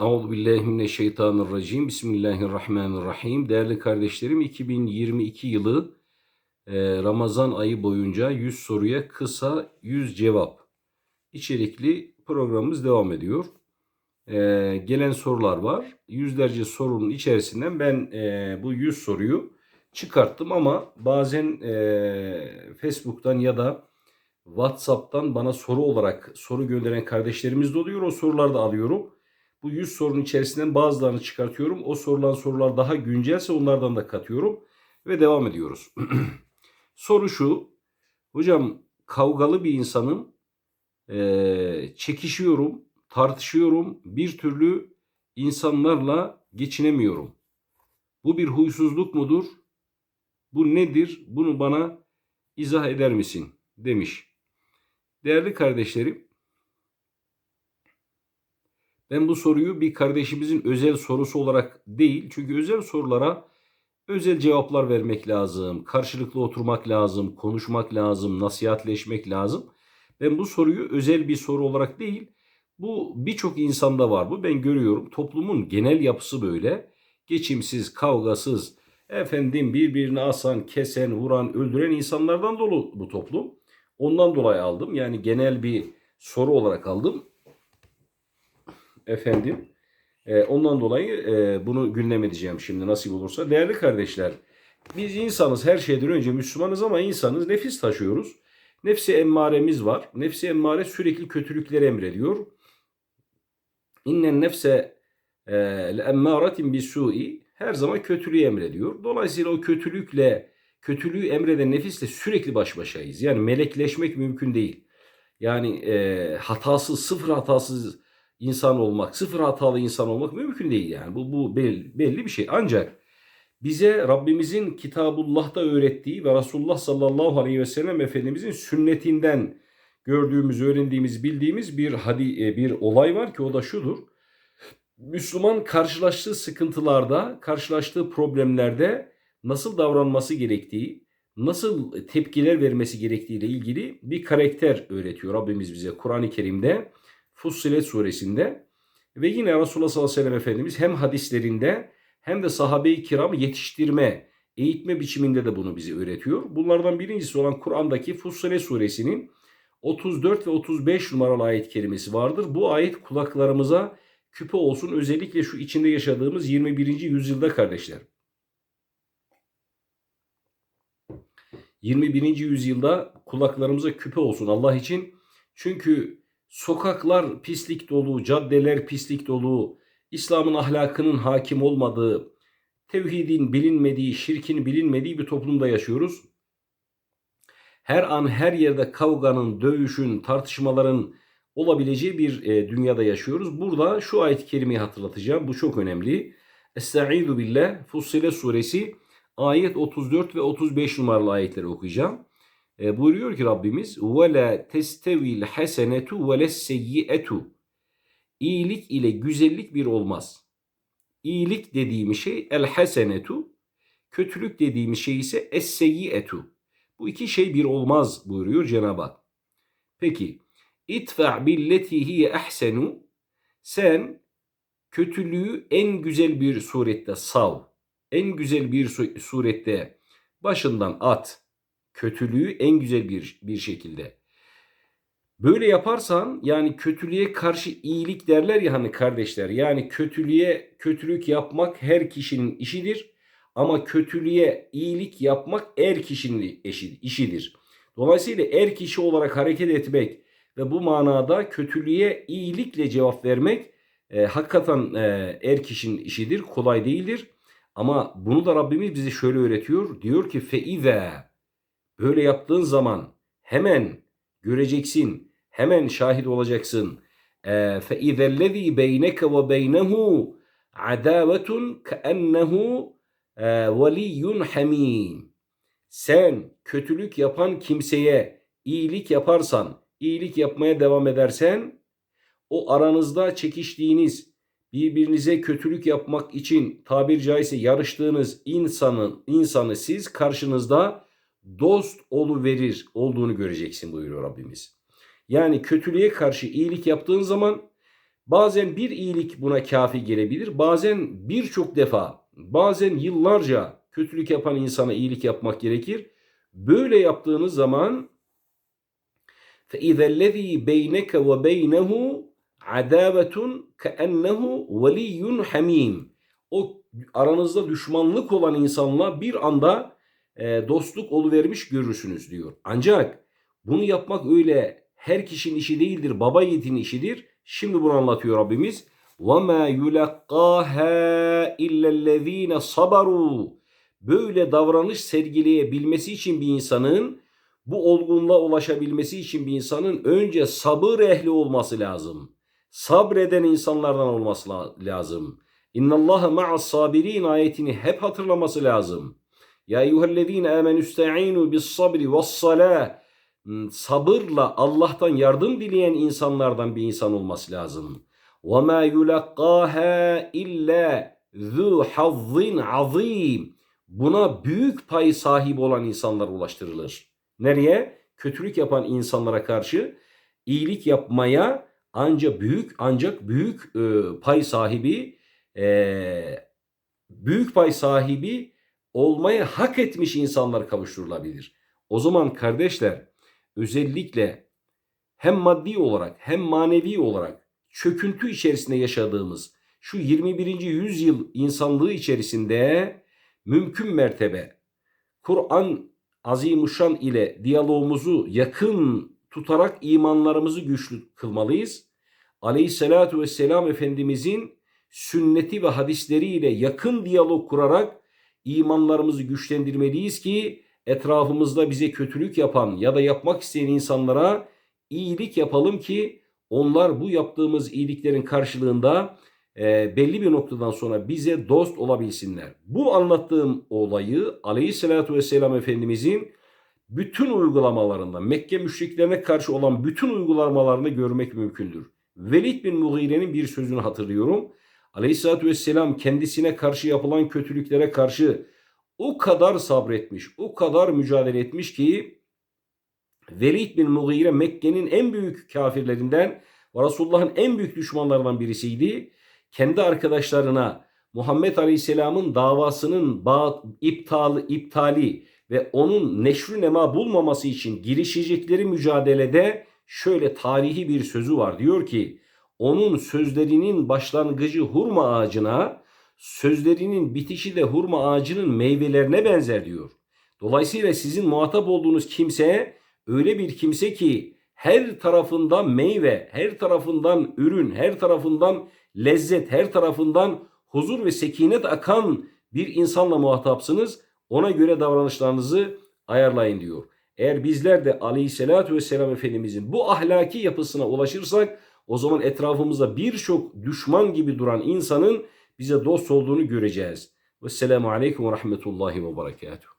Euzu billahi mineşşeytanirracim. Bismillahirrahmanirrahim. Değerli kardeşlerim 2022 yılı e, Ramazan ayı boyunca 100 soruya kısa 100 cevap içerikli programımız devam ediyor. E, gelen sorular var. Yüzlerce sorunun içerisinden ben e, bu 100 soruyu çıkarttım ama bazen Facebook'tan ya da WhatsApp'tan bana soru olarak soru gönderen kardeşlerimiz de oluyor. O soruları da alıyorum. Bu 100 sorunun içerisinden bazılarını çıkartıyorum. O sorulan sorular daha güncelse onlardan da katıyorum. Ve devam ediyoruz. Soru şu. Hocam kavgalı bir insanım. Ee, çekişiyorum, tartışıyorum. Bir türlü insanlarla geçinemiyorum. Bu bir huysuzluk mudur? Bu nedir? Bunu bana izah eder misin? Demiş. Değerli kardeşlerim, ben bu soruyu bir kardeşimizin özel sorusu olarak değil, çünkü özel sorulara özel cevaplar vermek lazım, karşılıklı oturmak lazım, konuşmak lazım, nasihatleşmek lazım. Ben bu soruyu özel bir soru olarak değil, bu birçok insanda var bu. Ben görüyorum toplumun genel yapısı böyle. Geçimsiz, kavgasız, efendim birbirini asan, kesen, vuran, öldüren insanlardan dolu bu toplum. Ondan dolayı aldım. Yani genel bir soru olarak aldım efendim. E, ondan dolayı e, bunu gündem edeceğim şimdi nasip olursa. Değerli kardeşler, biz insanız her şeyden önce Müslümanız ama insanız nefis taşıyoruz. Nefsi emmaremiz var. Nefsi emmare sürekli kötülükleri emrediyor. İnnen nefse e, emmaratin bisu'i her zaman kötülüğü emrediyor. Dolayısıyla o kötülükle kötülüğü emreden nefisle sürekli baş başayız. Yani melekleşmek mümkün değil. Yani e, hatasız, sıfır hatasız insan olmak, sıfır hatalı insan olmak mümkün değil yani. Bu, bu belli, belli bir şey. Ancak bize Rabbimizin Kitabullah'ta öğrettiği ve Resulullah sallallahu aleyhi ve sellem Efendimizin sünnetinden gördüğümüz, öğrendiğimiz, bildiğimiz bir hadi e, bir olay var ki o da şudur. Müslüman karşılaştığı sıkıntılarda, karşılaştığı problemlerde nasıl davranması gerektiği, nasıl tepkiler vermesi gerektiği ile ilgili bir karakter öğretiyor Rabbimiz bize Kur'an-ı Kerim'de. Fussilet suresinde ve yine Resulullah sallallahu aleyhi ve sellem Efendimiz hem hadislerinde hem de sahabe-i kiramı yetiştirme, eğitme biçiminde de bunu bize öğretiyor. Bunlardan birincisi olan Kur'an'daki Fussilet suresinin 34 ve 35 numaralı ayet kelimesi vardır. Bu ayet kulaklarımıza küpe olsun özellikle şu içinde yaşadığımız 21. yüzyılda kardeşler. 21. yüzyılda kulaklarımıza küpe olsun Allah için. Çünkü Sokaklar pislik dolu, caddeler pislik dolu, İslam'ın ahlakının hakim olmadığı, tevhidin bilinmediği, şirkin bilinmediği bir toplumda yaşıyoruz. Her an her yerde kavganın, dövüşün, tartışmaların olabileceği bir e, dünyada yaşıyoruz. Burada şu ayet-i kerimeyi hatırlatacağım. Bu çok önemli. Estaizu billah Fussile suresi ayet 34 ve 35 numaralı ayetleri okuyacağım. E, buyuruyor ki Rabbimiz وَلَا تَسْتَوِي الْحَسَنَةُ وَلَا السَّيِّئَةُ İyilik ile güzellik bir olmaz. İyilik dediğimiz şey el hasenetu, kötülük dediğimiz şey ise es seyyiyetu. Bu iki şey bir olmaz buyuruyor Cenab-ı Hak. Peki, itfa billeti hiye ahsenu, sen kötülüğü en güzel bir surette sav, en güzel bir surette başından at kötülüğü en güzel bir, bir şekilde. Böyle yaparsan yani kötülüğe karşı iyilik derler ya hani kardeşler. Yani kötülüğe kötülük yapmak her kişinin işidir. Ama kötülüğe iyilik yapmak er kişinin işidir. Dolayısıyla er kişi olarak hareket etmek ve bu manada kötülüğe iyilikle cevap vermek e, hakikaten e, er kişinin işidir. Kolay değildir. Ama bunu da Rabbimiz bize şöyle öğretiyor. Diyor ki feize Böyle yaptığın zaman hemen göreceksin, hemen şahit olacaksın. فَاِذَا الَّذ۪ي بَيْنَكَ وَبَيْنَهُ عَدَاوَةٌ كَأَنَّهُ وَلِيٌّ حَم۪يمٌ Sen kötülük yapan kimseye iyilik yaparsan, iyilik yapmaya devam edersen, o aranızda çekiştiğiniz, birbirinize kötülük yapmak için tabir caizse yarıştığınız insanın insanı siz karşınızda dost olu verir olduğunu göreceksin buyuruyor Rabbimiz. Yani kötülüğe karşı iyilik yaptığın zaman Bazen bir iyilik buna kafi gelebilir. Bazen birçok defa, bazen yıllarca kötülük yapan insana iyilik yapmak gerekir. Böyle yaptığınız zaman فَاِذَا الَّذ۪ي بَيْنَكَ وَبَيْنَهُ عَدَاوَةٌ كَأَنَّهُ وَلِيٌّ حَم۪يمٌ O aranızda düşmanlık olan insanla bir anda e, dostluk oluvermiş görürsünüz diyor. Ancak bunu yapmak öyle her kişinin işi değildir. Baba yiğidin işidir. Şimdi bunu anlatıyor Rabbimiz. وَمَا يُلَقَّاهَا اِلَّا الَّذ۪ينَ صَبَرُوا Böyle davranış sergileyebilmesi için bir insanın bu olgunluğa ulaşabilmesi için bir insanın önce sabır ehli olması lazım. Sabreden insanlardan olması la- lazım. İnna Allah ma'as sabirin ayetini hep hatırlaması lazım. Ya eyyühellezine amenü ista'inu bis sabri ve salah. Sabırla Allah'tan yardım dileyen insanlardan bir insan olması lazım. Ve ma yulaqaha illa zu hazzin azim. Buna büyük pay sahibi olan insanlar ulaştırılır. Nereye? Kötülük yapan insanlara karşı iyilik yapmaya ancak büyük ancak büyük e, pay sahibi e, büyük pay sahibi olmaya hak etmiş insanlar kavuşturulabilir. O zaman kardeşler özellikle hem maddi olarak hem manevi olarak çöküntü içerisinde yaşadığımız şu 21. yüzyıl insanlığı içerisinde mümkün mertebe Kur'an azimuşşan ile diyalogumuzu yakın tutarak imanlarımızı güçlü kılmalıyız. Aleyhissalatu vesselam Efendimizin sünneti ve hadisleriyle yakın diyalog kurarak imanlarımızı güçlendirmeliyiz ki etrafımızda bize kötülük yapan ya da yapmak isteyen insanlara iyilik yapalım ki onlar bu yaptığımız iyiliklerin karşılığında e, belli bir noktadan sonra bize dost olabilsinler. Bu anlattığım olayı Aleyhisselatü Vesselam Efendimizin bütün uygulamalarında Mekke müşriklerine karşı olan bütün uygulamalarını görmek mümkündür. Velid bin Mughire'nin bir sözünü hatırlıyorum. Aleyhisselatü Vesselam kendisine karşı yapılan kötülüklere karşı o kadar sabretmiş, o kadar mücadele etmiş ki Velid bin Mughire Mekke'nin en büyük kafirlerinden ve Resulullah'ın en büyük düşmanlarından birisiydi. Kendi arkadaşlarına Muhammed Aleyhisselam'ın davasının iptali, iptali ve onun neşrü nema bulmaması için girişecekleri mücadelede şöyle tarihi bir sözü var. Diyor ki onun sözlerinin başlangıcı hurma ağacına, sözlerinin bitişi de hurma ağacının meyvelerine benzer diyor. Dolayısıyla sizin muhatap olduğunuz kimse öyle bir kimse ki her tarafından meyve, her tarafından ürün, her tarafından lezzet, her tarafından huzur ve sekinet akan bir insanla muhatapsınız. Ona göre davranışlarınızı ayarlayın diyor. Eğer bizler de aleyhissalatü vesselam Efendimizin bu ahlaki yapısına ulaşırsak o zaman etrafımızda birçok düşman gibi duran insanın bize dost olduğunu göreceğiz. Vesselamu aleyküm ve rahmetullahi ve berekatuhu.